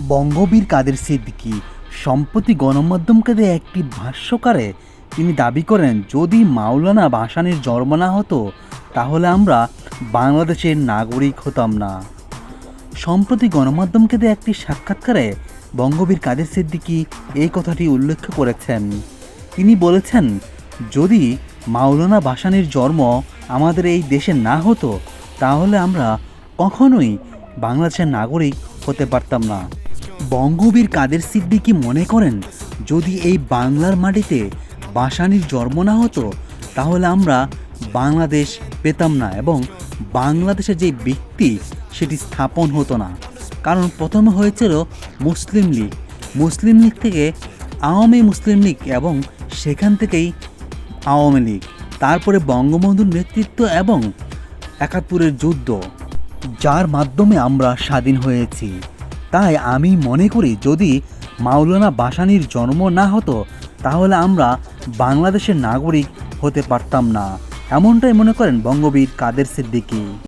বঙ্গবীর কাদের সিদ্দিকী সম্প্রতি গণমাধ্যমকে একটি ভাষ্যকারে তিনি দাবি করেন, যদি মাওলানা ভাসানির জন্ম না হতো, তাহলে আমরা বাংলাদেশের নাগরিক হতাম না। সম্প্রতি গণমাধ্যমকে দেয়া একটি সাক্ষাৎকারে বঙ্গবীর কাদের সিদ্দিকী এই কথাটি উল্লেখ করেছেন। তিনি বলেছেন, যদি মাওলানা ভাসানির জন্ম আমাদের এই দেশে না হতো, তাহলে আমরা কখনোই বাংলাদেশের নাগরিক হতে পারতাম না। বঙ্গবীর কাদের সিদ্দিকী মনে করেন, যদি এই বাংলার মাটিতে বাসানির জন্ম না হতো, তাহলে আমরা বাংলাদেশ পেতাম না এবং বাংলাদেশের যে ব্যক্তি, সেটি স্থাপন হতো না। কারণ প্রথমে হয়েছিল মুসলিম লীগ। মুসলিম লীগ থেকে আওয়ামী মুসলিম লীগ এবং সেখান থেকেই আওয়ামী লীগ। তারপরে বঙ্গবন্ধুর নেতৃত্ব এবং একাত্তরের যুদ্ধ, যার মাধ্যমে আমরা স্বাধীন হয়েছি। তাই আমি মনে করি যদি মাওলানা বাসানির জন্ম না হতো, তাহলে আমরা বাংলাদেশের নাগরিক হতে পারতাম না। এমনটাই মনে করেন বঙ্গবীর কাদের সিদ্দিকী।